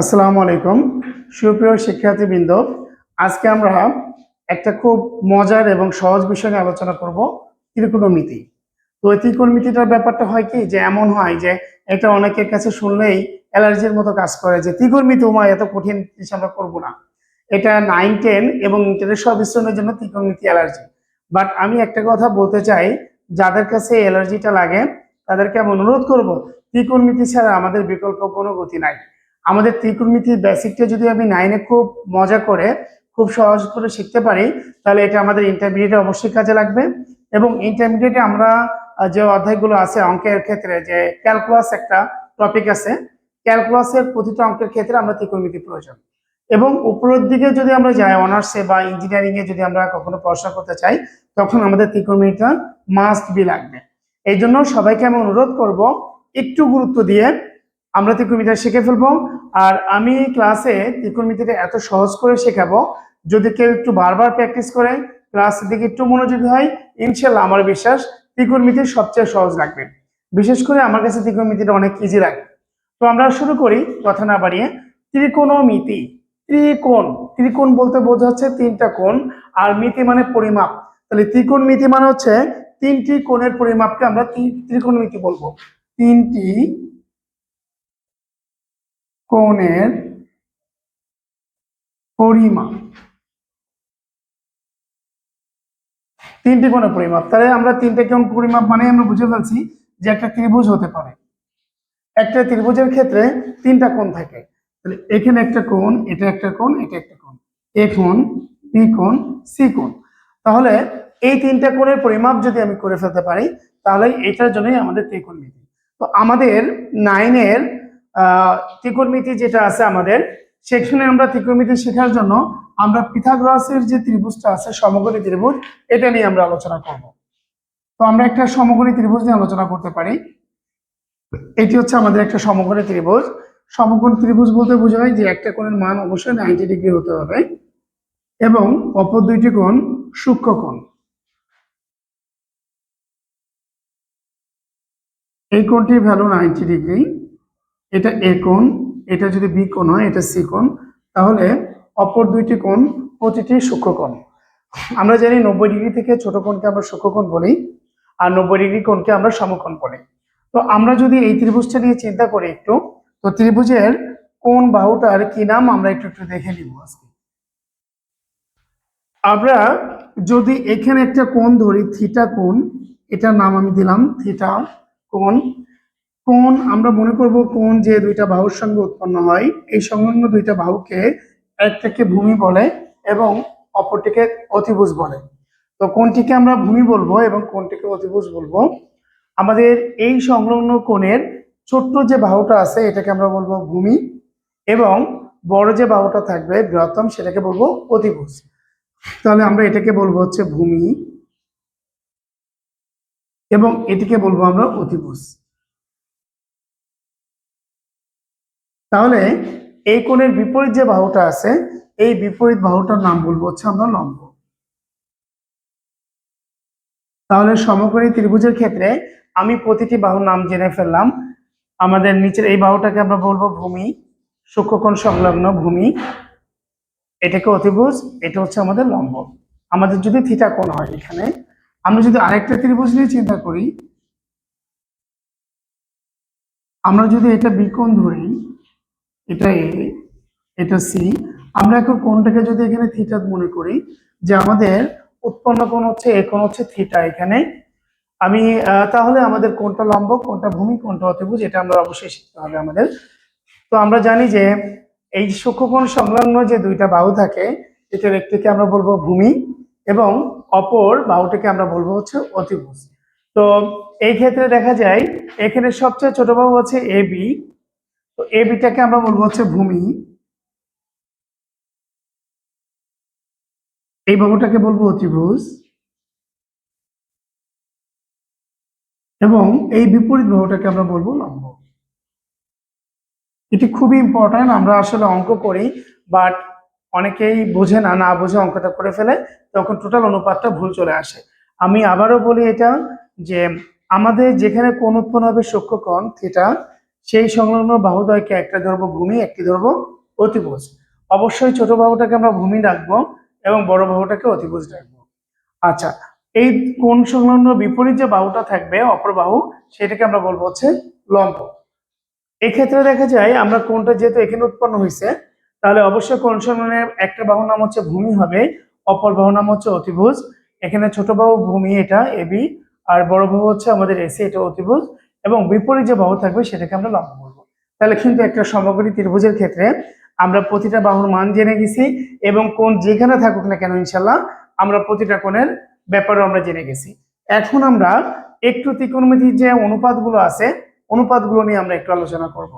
আসসালামু আলাইকুম। সুপ্রিয় শিক্ষার্থীবৃন্দ, আজকে আমরা একটা খুব মজার এবং সহজ বিষয় নিয়ে আলোচনা করব, ত্রিকোণমিতি। তো এই ত্রিকোণমিতিটার ব্যাপারটা হয় কি? যে এমন হয় যে এটা অনেকের কাছে শুনলেই অ্যালার্জির মতো কাজ করে যে ত্রিকোণমিতি উমা, এত কঠিন জিনিস আমরা করব না। এটা নাইন টেন এবং ইন্টারের সব স্টুডেন্টের জন্য ত্রিকোণমিতি অ্যালার্জি। বাট আমি একটা কথা বলতে চাই, যাদের কাছে অ্যালার্জিটা লাগে, তাদেরকে আমি অনুরোধ করব, ত্রিকোণমিতি ছাড়া আমাদের বিকল্প কোনো গতি নাই। আমাদের ত্রিকোণমিতির বেসিকটা যদি আমি নাইনে খুব মজা করে, খুব সহজ করে শিখতে পারি, তাহলে এটা আমাদের ইন্টারমিডিয়েটে অবশ্যই কাজে লাগবে। এবং ইন্টারমিডিয়েটে আমরা যে অধ্যায়গুলো আছে অঙ্কের ক্ষেত্রে, যে ক্যালকুলাস একটা টপিক আছে ক্যালকুলাসের প্রতিটা অঙ্কের ক্ষেত্রে আমরা ত্রিকোণমিতি প্রয়োজন। এবং উপরের দিকে যদি আমরা যাই অনার্সে বা ইঞ্জিনিয়ারিংয়ে যদি আমরা কখনো পড়াশোনা করতে চাই, তখন আমাদের ত্রিকোণমিতিটা মাস্ট বি লাগবে। এই জন্য সবাইকে আমি অনুরোধ করব, একটু গুরুত্ব দিয়ে আমরা ত্রিকোণমিতি শিখে ফেলব। আর আমি ক্লাসে ত্রিকোণমিতিটা এত সহজ করে শেখাবো, যদি কেউ একটু বারবার প্র্যাকটিস করে, ক্লাসের দিকে একটু মনোযোগী হয় ইনশাল্লাহ আমার বিশ্বাস ত্রিকোণমিতি সবচেয়ে সহজ লাগবে। বিশেষ করে আমার কাছে ত্রিকোণমিতিটা অনেক ইজি লাগে। তো আমরা শুরু করি, কথা না বাড়িয়ে। ত্রিকোণমিতি, ত্রিকোণ ত্রিকোণ বলতে বোঝাচ্ছে তিনটা কোণ, আর মিতি মানে পরিমাপ। তাহলে ত্রিকোণমিতি মানে হচ্ছে তিনটি কোণের পরিমাপকে আমরা ত্রি- ত্রিকোণমিতি বলব। তিনটি কোণের পরিমাপ। তিনটি কোণের পরিমাপ। তাহলে আমরা তিনটে কোণ পরিমাপ মানে আমরা বুঝে ফেলছি যে একটা ত্রিভুজ হতে পারে। একটা ত্রিভুজের ক্ষেত্রে তিনটা কোণ থাকে। তাহলে এখানে একটা কোণ, এটা একটা কোণ, এটা একটা কোণ। এ কোণ, বি কোণ, সি কোণ। তাহলে এই তিনটা কোণের পরিমাপ যদি আমি করে ফেলতে পারি, তাহলে এটার জন্যই আমাদের ত্রিকোণ ত্রিকোণমিতি তো আমাদের নাইনের ত্রিকোণমিতি যেটা আছে আমাদের, সেখানে আমরা ত্রিকোণমিতি শেখার জন্য আমরা পিথাগোরাসের যে ত্রিভুজটা আছে সমকোণী ত্রিভুজ, এটা নিয়ে আমরা আলোচনা করব। তো আমরা একটা সমকোণী ত্রিভুজ নিয়ে আলোচনা করতে পারি। এটি হচ্ছে আমাদের একটা সমকোণী ত্রিভুজ। সমকোণ ত্রিভুজ বলতে বোঝায় যে একটা কোণের মান অবশ্যই নাইনটি ডিগ্রি হতে হবে এবং অপর দুইটি কোণ সূক্ষ্ম কোণ। এই কোণটির ভ্যালু নাইনটি ডিগ্রি এটা এ কোণ, এটা যদি বি কোণ হয়, এটা সি কোণ, তাহলে অপর দুইটি কোণ প্রতিটি সূক্ষ্ম কোণ। আমরা জানি নব্বই ডিগ্রি থেকে ছোট কোণকে আমরা সূক্ষ্ম কোণ বলি, আর নব্বই ডিগ্রি কোণকে আমরা সমকোণ বলি। তো আমরা যদি এই ত্রিভুজটা নিয়ে চিন্তা করি একটু, তো ত্রিভুজের কোন বাহুটার কি নাম আমরা একটু একটু দেখে নিব আজকে। আমরা যদি এখানে একটা কোণ ধরি, থিটা কোণ, এটার নাম আমি দিলাম থিটা কোণ। কোণ, আমরা মনে করব কোন যে দুইটা বাহুর সঙ্গে উৎপন্ন হয়, এই সংলগ্ন দুইটা বাহুকে একটাকে ভূমি বলে এবং অপরটিকে অতিভুজ বলে। তো কোনটিকে আমরা ভূমি বলব এবং কোনটিকে অতিভুজ বলব। আমাদের এই সংলগ্ন কোণের ছোট্ট যে বাহুটা আছে, এটাকে আমরা বলব ভূমি এবং বড় যে বাহুটা থাকবে, বৃহত্তম, সেটাকে বলব অতিভুজ। তাহলে আমরা এটাকে বলব হচ্ছে ভূমি এবং এটিকে বলব আমরা অতিভুজ। তাহলে এই কোণের বিপরীত যে বাহুটা আছে, এই বিপরীত বাহুটার নাম বলব হচ্ছে আমরা লম্ব। তাহলে সমকোণী ত্রিভুজের ক্ষেত্রে আমি প্রতিটি বাহুর নাম জেনে ফেললাম। আমাদের নিচের এই বাহুটাকে আমরা বলব ভূমি, সূক্ষ্মকোণ সংলগ্ন ভূমি। এটাকে অতিভুজ, এটা হচ্ছে আমাদের লম্ব। আমাদের যদি থিটা কোণ হয় এখানে, আমরা যদি আরেকটা ত্রিভুজ নিয়ে চিন্তা করি, আমরা যদি এটা বিকোণ ধরি এটা এ, এটা সি। আমরা এখন কোনটাকে যদি এখানে থিটা মনে করি, যে আমাদের উৎপন্ন কোণ হচ্ছে, এ কোণ হচ্ছে থিটা এখানে। আমি তাহলে আমাদের কোনটা লম্ব কোনটা ভূমি কোনটা অতিভুজ, এটা আমরা অবশ্যই শিখতে হবে আমাদের। তো আমরা জানি যে এই সূক্ষ্মকোণ সংলগ্ন যে দুইটা বাহু থাকে, এটার একটিকে আমরা বলব ভূমি এবং অপর বাহুটিকে আমরা বলব হচ্ছে অতিভুজ। তো এই ক্ষেত্রে দেখা যায়, এখানে সবচেয়ে ছোট বাহু হচ্ছে এ বি তো এ বিটাকে আমরা বলব হচ্ছে ভূমি। এই বাহুটাকে বলব অতিভুজ। এবং এই বিপরীত বাহুটাকে আমরা বলব লম্ব। এটি খুবই ইম্পর্ট্যান্ট আমরা আসলে অঙ্ক করি বাট অনেকেই বোঝে না না বুঝে অঙ্কটা করে ফেলে, তখন টোটাল অনুপাতটা ভুল চলে আসে। আমি আবারও বলি এটা যে আমাদের যেখানে কোন উৎপন্ন হবে সূক্ষ্মকোণ থিটা সেই সংলগ্ন বাহুদ্বয়কে একটা ধরবো ভূমি, একটি ধরবো অতিভুজ। অবশ্যই ছোট বাহুটাকে আমরা ভূমি রাখব এবং বড় বাহুটাকে অতিভুজ রাখব। আচ্ছা এই কোন সংলগ্ন বিপরীত যে বাহুটা থাকবে, অপর বাহু, সেটাকে আমরা বলব হচ্ছে লম্ব। এক্ষেত্রে দেখা যায় আমরা কোনটা যেহেতু এখানে উৎপন্ন হয়েছে তাহলে অবশ্যই কোন সংলগ্নের একটা বাহুর নাম হচ্ছে ভূমি হবে, অপর বাহুর নাম হচ্ছে অতিভুজ। এখানে ছোট বাহু ভূমি এটা এবি আর বড় বাহু হচ্ছে আমাদের এসি এটা অতিভুজ। এবং বিপরীত যে বাহু থাকবে সেটাকে আমরা লম্ব বলব। তাহলে কিন্তু একটা সমগ্রী ত্রিভুজের ক্ষেত্রে আমরা প্রতিটা বাহুর মান জেনে গেছি এবং কোন যেখানে থাকুক না কেন ইনশাল্লাহ আমরা প্রতিটা কোণের ব্যাপারেও আমরা জেনে গেছি। এখন আমরা একটু ত্রিকোণমিতির যে অনুপাতগুলো আছে, অনুপাতগুলো নিয়ে আমরা একটু আলোচনা করব।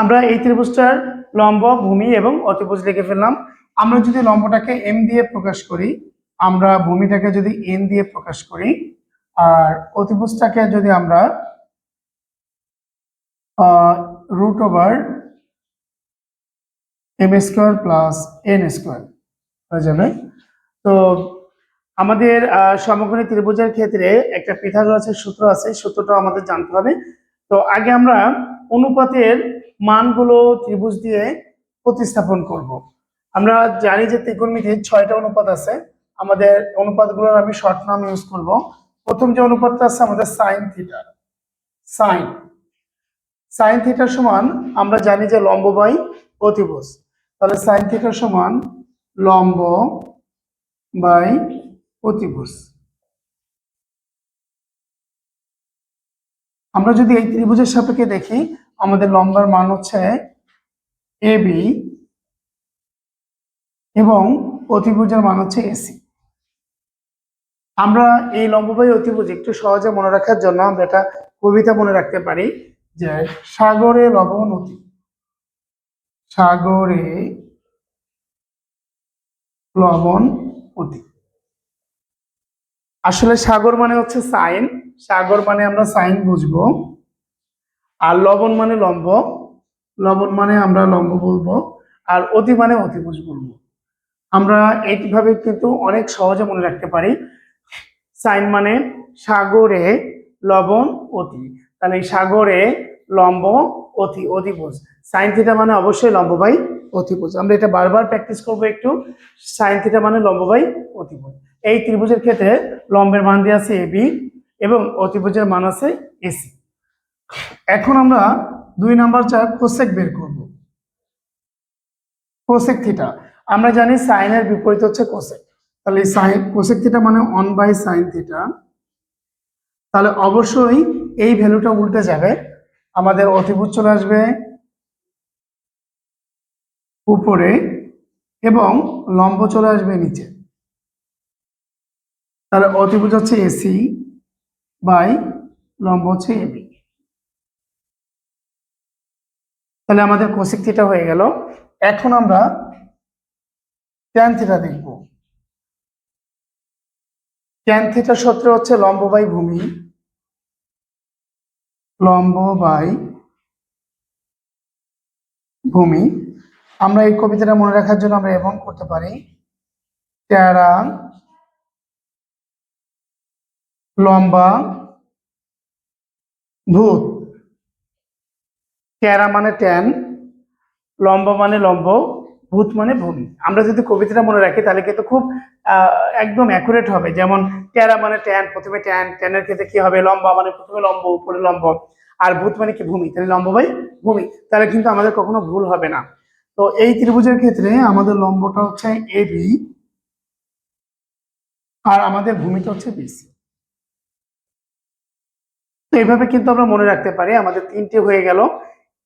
আমরা এই ত্রিভুজটার লম্ব, ভূমি এবং অতিভুজ লিখে ফেললাম। আমরা যদি লম্বটাকে এম দিয়ে প্রকাশ করি, আমরা ভূমিটাকে যদি এন দিয়ে প্রকাশ করি, আর অতিভুজটাকে যদি আমরা root over M square plus N square হয়ে যাবে। তো আমাদের সমকোণী ত্রিভুজের ক্ষেত্রে একটা পিথাগোরাসের সূত্র আছে সূত্রটা আমাদের জানতে হবে। তো আগে আমরা অনুপাতের মানগুলো ত্রিভুজ দিয়ে প্রতিস্থাপন করব। আমরা জানি যে ত্রিকোণমিতির ছয়টা অনুপাত আছে। আমাদের অনুপাতগুলোর আমি শর্ট নাম ইউজ করব। প্রথম যে অনুপাতটা আছে, আমাদের সাইন থিটা সাইন সাইন থিটার সমান আমরা জানি যে লম্ব বাই অতিভুজ। তাহলে সাইন থিটার সমান লম্ব বাই অতিভুজ। আমরা যদি এই ত্রিভুজের সাপেক্ষে দেখি আমাদের লম্বার মান হচ্ছে এ বি এবং অতিভুজের মান হচ্ছে এসি আমরা এই লম্ববাহী অতিভুজ একটু সহজে মনে রাখার জন্য আমরা একটা কবিতা মনে রাখতে পারি যে, সাগরে লবণ অতি। সাগরে লবণ অতি। আসলে সাগর মানে হচ্ছে সাইন। সাগর মানে আমরা সাইন বুঝব। আর লবণ মানে লম্ব। লবণ মানে আমরা লম্ব বলব, আর অতি মানে অতিভুজ বলব। আমরা এইভাবে কিন্তু অনেক সহজে মনে রাখতে পারি। সাইন মানে সাগরে লবণ, অতি। তাহলে এই সাগরে লম্ব, অতি, অতিভুজ। সাইন থিটা মানে অবশ্যই লম্ব বাই অতিভুজ। আমরা এটা বারবার প্র্যাকটিস করব একটু। সাইন থিটা মানে লম্ব বাই অতিভুজ। এই ত্রিভুজের ক্ষেত্রে লম্বের মান দিয়ে আছে এবি এবং অতিভুজের মান আছে এসি এখন আমরা দুই নাম্বার চার কোসেক বের করব। কোসেক থিটা আমরা জানি সাইনের বিপরীত হচ্ছে কোসেক তাহলে সাইন কোসেক থিটা মানে অন বাই সাইন থিটা তাহলে অবশ্যই এই ভ্যালুটা উল্টে যাবে। আমাদের অতিভুজ চলে আসবে উপরে এবং লম্ব চলে আসবে নিচে। তাহলে অতিভুজ হচ্ছে এসি বাই লম্ব হচ্ছে এবি তাহলে আমাদের কোসেক থিটা হয়ে গেল। এখন আমরা ট্যান থিটা দেখব। ট্যান থিটার সূত্র হচ্ছে লম্ব বাই ভূমি। লম্ব বাই ভূমি। আমরা এই কবিতাটা মনে রাখার জন্য আমরা এবং করতে পারি। ট্যারা লম্বা ভূত। ট্যারা মানে ট্যান, লম্বা মানে লম্ব, ভূত মানে ভূমি আমরা যদি কবিতাটা মনে রাখি, তাহলে কিন্তু খুব একদম অ্যাকুরেট হবে। যেমন ট্যারা মানে ট্যান, প্রথমে ট্যান, ট্যানের ক্ষেত্রে কি হবে? লম্বা মানে প্রথমে লম্ব, উপরে লম্ব। আর ভূত মানে কি? ভূমি। তাহলে লম্ব বাই ভূমি। তাহলে কিন্তু আমাদের কখনো ভুল হবে না। তো এই ত্রিভুজের ক্ষেত্রে আমাদের লম্বটা হচ্ছে এ বি, আর আমাদের ভূমিটা হচ্ছে বিসি তো এইভাবে কিন্তু আমরা মনে রাখতে পারি, আমাদের তিনটে হয়ে গেল।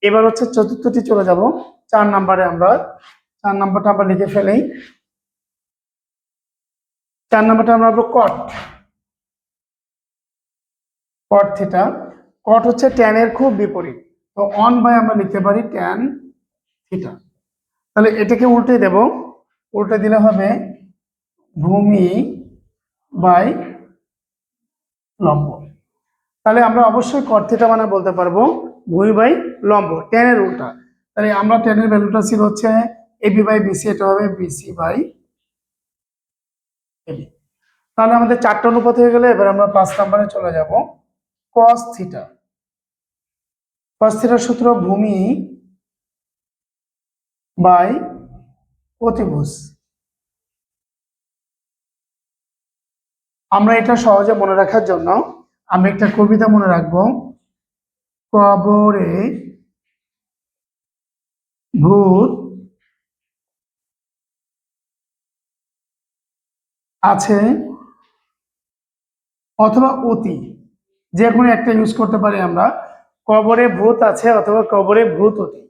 এবার হচ্ছে চতুর্থটি চলে যাব। চার নাম্বারে আমরা, চার নাম্বারটা আমরা লিখে ফেলি। চার নাম্বারটা আমরা কট কট থিটা কট হচ্ছে ট্যান এর খুব বিপরীত। তো অন বাই আমরা লিখতে পারি ট্যান থিটা তাহলে এটাকে উল্টে দেব। উল্টে দিলে হবে ভূমি বাই লম্ব। তাহলে আমরা অবশ্যই কর্থিটা মানে বলতে পারব ভূমি বাই লম্ব টেনের উল্টা। তাহলে আমরা টেনের ভ্যালুটা ছিল হচ্ছে এবি বাই বিসি এটা হবে বিসি বাই এবি তাহলে আমাদের চারটা অনুপাত হয়ে গেলে এবার আমরা পাঁচ নাম্বারে চলে যাব। কস থিটা কস থিটার সূত্র ভূমি বাই অতিভুজ। আমরা এটা সহজে মনে রাখার জন্য আমি একটা কবিতা মনে রাখব। কবরে ভূত আছে অথবা অতি, যে কোনো একটা ইউজ করতে পারি আমরা। কবরে ভূত আছে অথবা কবরে ভূত অতি।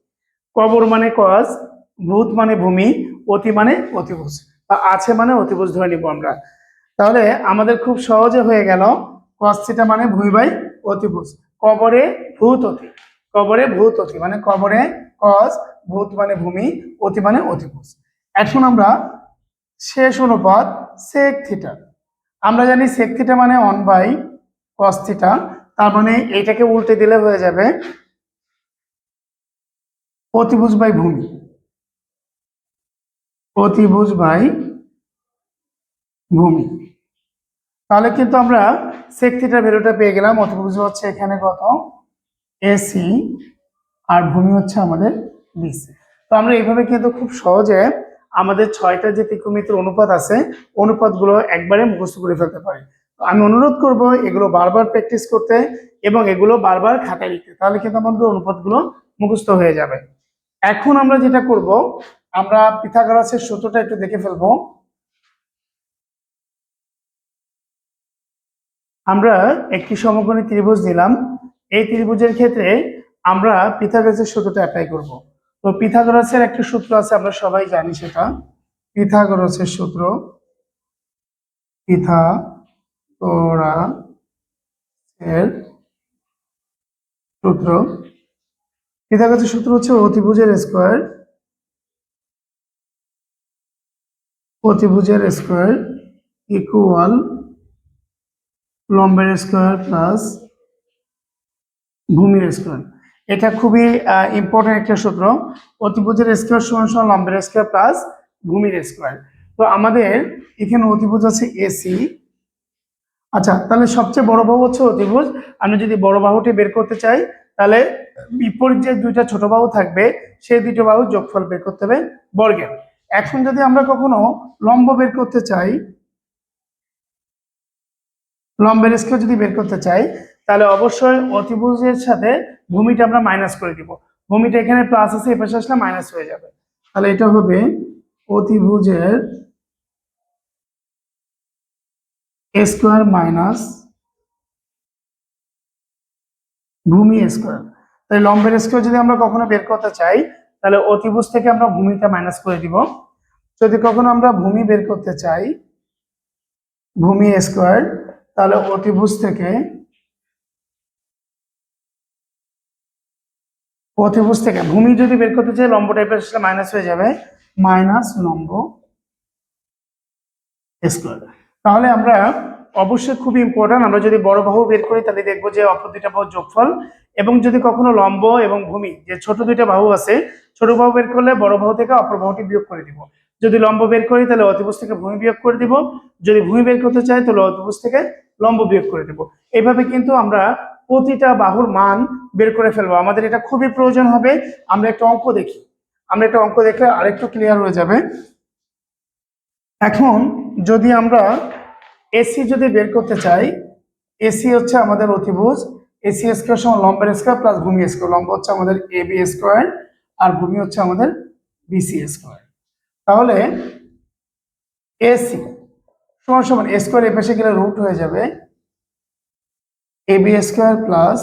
কবর মানে কজ, ভূত মানে ভূমি, অতি মানে অতিভুজ। বা আছে মানে অতিভুজ ধরে নিব আমরা। তাহলে আমাদের খুব সহজে হয়ে গেল কস্থিটা মানে ভূমি বাই অতিভুজ। কবরে ভূত অতি কবরে ভূত অতি মানে কবরে কজ ভূত মানে ভূমি, অতি মানে অতিভুজ। এখন আমরা শেষ অনুপাত সেক থিটা আমরা জানি সেক থিটা মানে অন বাই কস থিটা তার মানে এইটাকে উল্টে দিলে হয়ে যাবে অতিভুজ বাই ভূমি। অতিভুজ বাই ভূমি। তাহলে কিন্তু আমরা সেক থিটার ভ্যালুটা পেয়ে গেলাম অথবা অতিভুজ হচ্ছে এখানে কত? এসি আর ভূমি হচ্ছে আমাদের বিসি তো আমরা এইভাবে কিন্তু খুব সহজে আমাদের ছয়টা যে ত্রিকোণমিতির অনুপাত আছে, অনুপাতগুলো একবারে মুখস্থ করে ফেলতে পারি। আমি অনুরোধ করব এগুলো বারবার প্র্যাকটিস করতে এবং এগুলো বারবার খাতায় লিখতে, তাহলে কিন্তু আমাদের অনুপাতগুলো মুখস্থ হয়ে যাবে। এখন আমরা যেটা করব, আমরা পিথাগোরাসের সূত্রটা একটু দেখে ফেলব। আমরা একটি সমকোণী ত্রিভুজ নিলাম। এই ত্রিভুজের ক্ষেত্রে আমরা পিথাগোরাসের সূত্রটা অ্যাপ্লাই করব। তো পিথাগোরাসের একটা সূত্র আছে, আমরা সবাই জানি সেটা। পিথাগোরাসের সূত্র পিথা তোরা এর সূত্র। পিথাগোরাসের সূত্র হচ্ছে অতিভুজের স্কোয়ার। অতিভুজের স্কোয়ার ইকুয়াল লম্বের স্কোয়ার প্লাস ভূমির স্কোয়ার এটা খুবই ইম্পর্টেন্ট একটা সূত্র। অতিভুজের স্কোয়ার সমান সমান লম্বের স্কোয়ার প্লাস ভূমির স্কোয়ার তো আমাদের এখানে অতিভুজ আছে এসি আচ্ছা তাহলে সবচেয়ে বড় বাহু হচ্ছে অতিভুজ। আমি যদি বড় বাহুটি বের করতে চাই, তাহলে বিপরীত যে দুইটা ছোট বাহু থাকবে, সেই দুটো বাহু যোগফল বের করতে হবে বর্গের। এখন যদি আমরা কখনো লম্ব বের করতে চাই লম্বের স্কেল যদি বের করতে চাই, তাহলে অবশ্যই অতিভুজের সাথে ভূমিটা আমরা মাইনাস করে দিব। ভূমিটা এখানে প্লাস আছে এ পাশে আসলে মাইনাস হয়ে যাবে। তাহলে এটা হবে অতিভুজের স্কোয়ার মাইনাস ভূমি স্কোয়ার তাহলে লম্বের স্কোয়ার যদি আমরা কখনো বের করতে চাই, তাহলে অতিভুজ থেকে আমরা ভূমিটা মাইনাস করে দিব। যদি কখনো আমরা ভূমি বের করতে চাই, ভূমি স্কোয়ার তাহলে অতিভুজ থেকে অতিভুজ থেকে ভূমি যদি বের করতে চাই, লম্ব টাইপের আসলে মাইনাস হয়ে যাবে। মাইনাস লম্ব স্কোয়ার তাহলে আমরা অবশ্যই খুবই ইম্পর্টেন্ট আমরা যদি বড় বাহু বের করি, তাহলে দেখব যে অপর দুইটা বাহু যোগফল এবং যদি কখনো লম্ব এবং ভূমি, যে ছোট দুইটা বাহু আছে, ছোট বাহু বের করলে বড় বাহু থেকে অপর বাহুটি বিয়োগ করে দিব। যদি লম্ব বের করি, তাহলে অতিভুজ থেকে ভূমি বিয়োগ করে দিব। যদি ভূমি বের করতে চাই, তাহলে অতিভুজ থেকে লম্ব বিয়োগ করে দেব। এইভাবে কিন্তু আমরা প্রতিটা বাহুর মান বের করে ফেলব। আমাদের এটা খুবই প্রয়োজন হবে। আমরা একটা অঙ্ক দেখি। আমরা একটা অঙ্ক দেখলে আরেকটু ক্লিয়ার হয়ে যাবে। এখন যদি আমরা এসি যদি বের করতে চাই এসি হচ্ছে আমাদের অতিভুজ। এসি স্কোয়ার সমান লম্বের স্কোয়ার প্লাস ভূমি স্কোয়ার লম্ব হচ্ছে আমাদের এ বি স্কোয়ার আর ভূমি হচ্ছে আমাদের বিসি স্কোয়ার তাহলে এসি সমান সমান স্কোয়ার এ পাশে গেলে রুট হয়ে যাবে A B square plus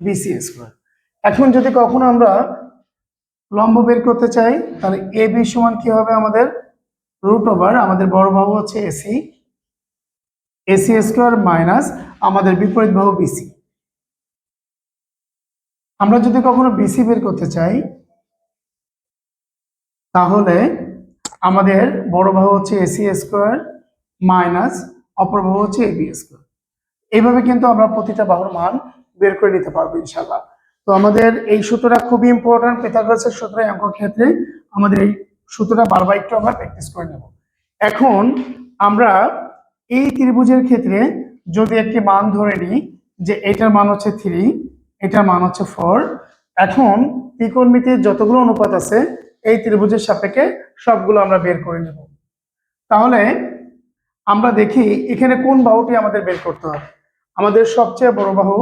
BC square এখন যদি কখনো আমরা লম্ব বের করতে চাই, তাহলে এ বি সমান কি হবে আমাদের? রুট ওভার আমাদের বড় বাহু হচ্ছে এসি এসি স্কোয়ার মাইনাস আমাদের বিপরীত বাহু বিসি আমরা যদি কখনো বিসি বের করতে চাই, তাহলে আমাদের বড় বাহু হচ্ছে এসি স্কোয়ার মাইনাস অপর বাহু হচ্ছে এবি স্কোয়ার এইভাবে কিন্তু আমরা প্রতিটা বাহুর মান বের করে নিতে পারব ইনশাল্লাহ তো আমাদের এই সূত্রটা খুবই ইম্পর্টেন্ট পিথাগোরাসের সূত্র অঙ্ক ক্ষেত্রে আমাদের এই সূত্রটা বারবার একটু আমরা প্র্যাকটিস করে নেব। এখন আমরা এই ত্রিভুজের ক্ষেত্রে যদি একটি মান ধরে নিই যে এটার মান হচ্ছে থ্রি এটার মান হচ্ছে ফোর এখন ত্রিকোণমিতির যতগুলো অনুপাত আছে এই ত্রিভুজের সাপেক্ষে সবগুলো আমরা বের করে নেব। তাহলে আমরা দেখি এখানে কোন বাহুটি আমাদের বের করতে হবে। আমাদের সবচেয়ে বড় বাহু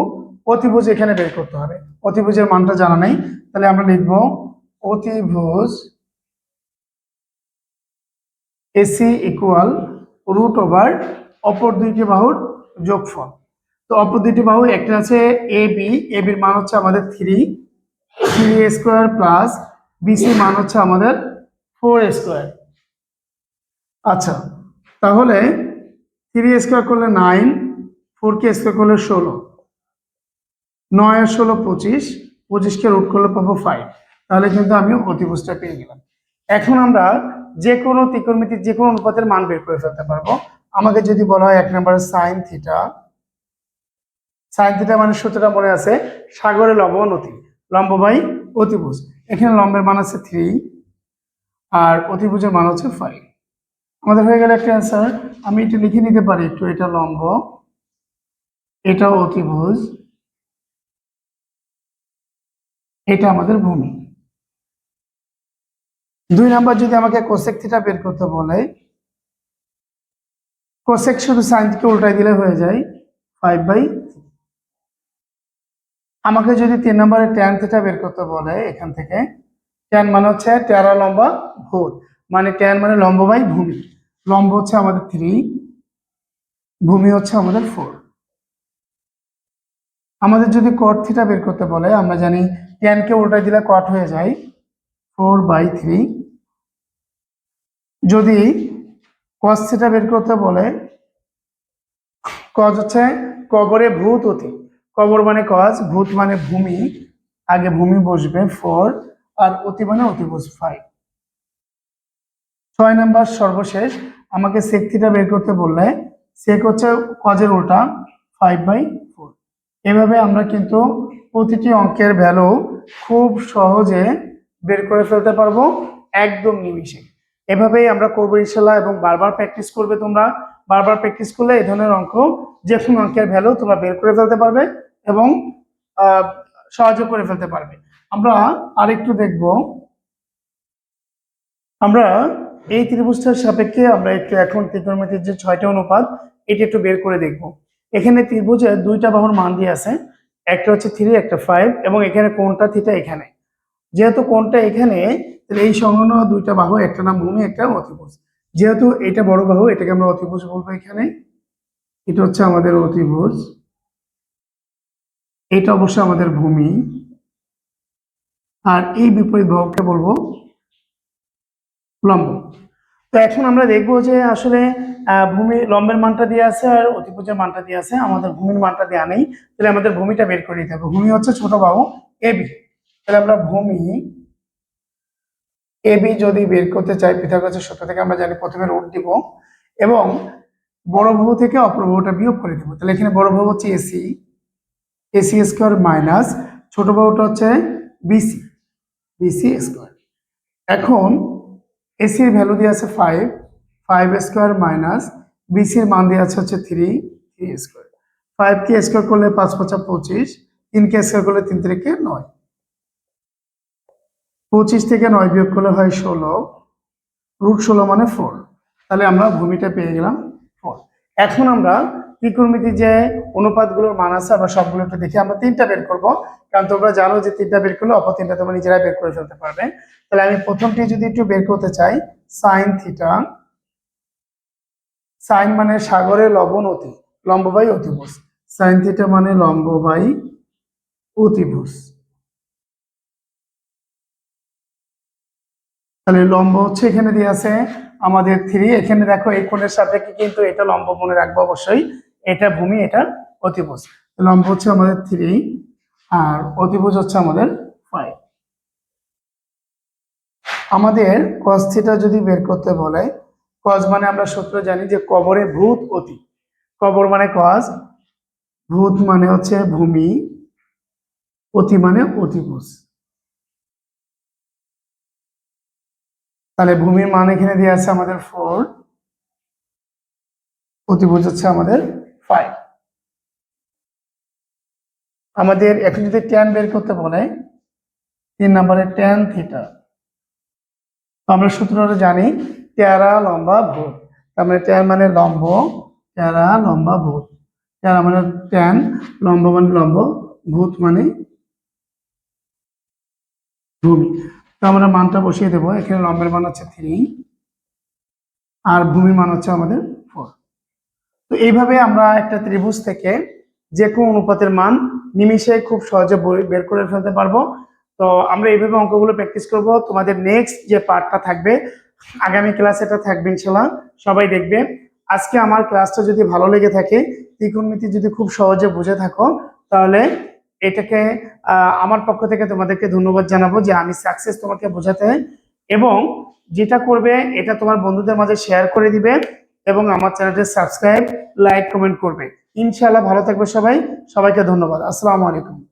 অতিভুজ এখানে বের করতে হবে। অতিভুজের মানটা জানা নেই। তাহলে আমরা লিখব অতিভুজ এসি ইকুয়াল রুট ওভার অপর দুইটি বাহুর যোগফল। তো অপর দুইটি বাহু একটা আছে এ বি। এ বির মান হচ্ছে আমাদের three. Three square plus BC মান হচ্ছে আমাদের ফোর স্কোয়ার। আচ্ছা তাহলে থ্রি স্কোয়ার করলে নাইন ফোর কে স্কোয়ার করলে ষোলো, নয় আর ষোলো পঁচিশ পঁচিশকে রুট করলে পাবো ফাইভ তাহলে কিন্তু আমি অতিভুজটা পেয়ে গেলাম। এখন আমরা যে কোনো ত্রিকোণমিতির যে কোনো অনুপাতের মান বের করে ফেলতে পারব। আমাকে যদি বলা হয় এক নম্বরে সাইন থিটা সাইন থিটা মানে সূত্রটা মনে আছে, সাগরে লবণ অতি, লম্ব বাই অতিভুজ। এখানে লম্বের মান আছে থ্রি আর অতিভুজের মান হচ্ছে ফাইভ আমাদের হয়ে গেল একটা অ্যান্সার আমি এটা লিখে নিতে পারি একটু, এটা লম্ব। এটা অতিভুজ। এটা আমাদের ভূমি। দুই নাম্বার যদি আমাকে কোসেক থিটা বের করতে বলে কোসেক শুধু সাইন থেকে উল্টাই দিলে হয়ে যায় ফাইভ বাই আমাকে যদি তিন নম্বরে ট্যান থিটা বের করতে বলে এখান থেকে ট্যান মানে হচ্ছে তেরো লম্বা ভূত মানে ট্যান মানে লম্ব বাই ভূমি। লম্ব হচ্ছে আমাদের থ্রি ভূমি হচ্ছে আমাদের ফোর আমাদের যদি কট থিটা বের করতে বলে, আমরা জানি ট্যানকে উল্টাই দিলে কট হয়ে যায় ফোর বাই থ্রি যদি কস থিটা বের করতে বলে কজ হচ্ছে কবরে ভূত অতি। কবর মানে কজ ভূত মানে ভূমি। আগে ভূমি বসবে ফোর আর অতি মানে অতিভুজ ফাইভ ছয় নাম্বার সর্বশেষ, আমাকে সেক থিটা বের করতে বললে সেক হচ্ছে কজের উল্টা ফাইভ বাই ফোর এভাবে আমরা কিন্তু প্রতিটি অঙ্কের ভ্যালু খুব সহজে বের করে ফেলতে পারব একদম নিমিষে। এভাবেই আমরা করব ইনশাল্লাহ এবং বারবার প্র্যাকটিস করবে তোমরা। বারবার প্র্যাকটিস করলে এই ধরনের অঙ্ক, যে কোনো অঙ্কের ভ্যালু তোমরা বের করে ফেলতে পারবে এবং সহজে করে ফেলতে পারবে। আমরা আরেকটু দেখব। আমরা এই ত্রিভুজটার সাপেক্ষে আমরা একটু এখন ত্রিকোণমিতির যে ছয়টা অনুপাত, এটি একটু বের করে দেখব। এখানে ত্রিভুজে দুইটা বাহুর মান দিয়ে আছে, একটা হচ্ছে থ্রি একটা ফাইভ এবং এখানে কোনটা থিটা এখানে। যেহেতু কোনটা এখানে, তাহলে এই সংলগ্ন দুইটা বাহু, একটা নাম ভূমি, একটা অতিভুজ। যেহেতু এটা বড় বাহু, এটাকে আমরা অতিভুজ বলব এখানে। এটা হচ্ছে আমাদের অতিভুজ। এটা অবশ্যই আমাদের ভূমি। আর এই বিপরীত বাহুকে বলব লম্ব। তো এখন আমরা দেখব যে আসলে ভূমি লম্বের মানটা দিয়ে আছে আর অতিভুজের মানটা দিয়ে আছে। আমাদের ভূমির মানটা দেওয়া নেই। তাহলে আমাদের ভূমিটা বের করে দিতে হবে। ভূমি হচ্ছে ছোট বাহু এবি তাহলে আমরা ভূমি এবি যদি বের করতে চাই, পিথাগোরাসের সূত্র থেকে আমরা জানি প্রথমে রুট দিব এবং বড় বাহু থেকে অপর বাহুটা বিয়োগ করে দিব। তাহলে এখানে বড় বাহু হচ্ছে এসি এসি স্কোয়ার মাইনাস ছোট বাহুটা হচ্ছে বিসি বিসি স্কোয়ার। এখন এসির ভ্যালু দিয়ে আছে ফাইভ ফাইভ স্কোয়ার মাইনাস বিসির মান দিয়ে আছে হচ্ছে থ্রি থ্রি স্কোয়ার ফাইভ কে স্কোয়ার করলে পাঁচ পাঁচা পঁচিশ তিনকে স্কোয়ার করলে তিন তিরিকে নয়। পঁচিশ থেকে নয় বিয়োগ করলে হয় ষোলো রুট ষোলো মানে ফোর তাহলে আমরা ভূমিটা পেয়ে গেলাম ফোর এখন আমরা ত্রিকোণমিতির যে অনুপাতগুলোর মান আছে, আমরা সবগুলো একটু দেখি আমরা তিনটা বের করব। কারণ তোমরা জানো যে তিনটা বের করলে অপর তিনটা তোমরা নিজেরাই বের করে ফেলতে পারবে। তাহলে আমি প্রথমটি যদি একটু বের করতে চাই সাইন থিটা সাইন মানে সাগরে লবণ অতি, লম্ব বাই অতিভুজ। সাইন থিটা মানে লম্ব বাই অতিভুজ। তাহলে লম্ব হচ্ছে এখানে দিয়ে আছে আমাদের থ্রি এখানে দেখো এই কোণের সাপেক্ষে কিন্তু এটা লম্ব মনে রাখব অবশ্যই। এটা ভূমি, এটা অতিভুজ। লম্ব হচ্ছে আমাদের থ্রি আর অতিভুজ হচ্ছে আমাদের ফাইভ আমাদের কস যদি বের করতে বলে কজ মানে আমরা সূত্র জানি যে কবরে ভূত অতি। কবর মানে কজ ভূত মানে হচ্ছে ভূমি, অতি মানে অতিভুজ। তাহলে ভূমির মান এখানে দিয়ে আছে আমাদের ফোর অতিভুজ হচ্ছে আমাদের ফাইভ আমাদের এখন যদি ট্যান বের করতে বলে, তিন নম্বরে ট্যান থিটা আমরা সূত্রটা জানি, তেরা লম্বা ভূত, তার মানে ট্যান মানে লম্ব, তেরা লম্বা ভূত, তেরা মানে ট্যান লম্ব মানে লম্ব, ভূত মানে ভূমি। তো আমরা মানটা বসিয়ে দেবো। এখানে লম্বের মান হচ্ছে থ্রি আর ভূমির মান হচ্ছে আমাদের ফোর তো এইভাবে আমরা একটা ত্রিভুজ থেকে যে কোনো অনুপাতের মান নিমিষে খুব সহজে বের করে ফেলতে পারব। তো আমরা এইভাবে অঙ্কগুলো প্র্যাকটিস করব। তোমাদের নেক্সট যে পার্টটা থাকবে, আগামী ক্লাসে এটা থাকবে ইনশাল্লাহ সবাই দেখবে। আজকে আমার ক্লাসটা যদি ভালো লেগে থাকে, ত্রিকোণমিতি যদি খুব সহজে বুঝে থাকো, তাহলে এটাকে আমার পক্ষ থেকে তোমাদেরকে ধন্যবাদ জানাব যে আমি সাকসেস তোমাকে বোঝাতে। এবং যেটা করবে, এটা তোমার বন্ধুদের মাঝে শেয়ার করে দিবে এবং আমার চ্যানেলটি সাবস্ক্রাইব লাইক কমেন্ট করবে। ইনশাআল্লাহ ভালো থাকবে সবাই। সবাইকে ধন্যবাদ। আসসালামু আলাইকুম।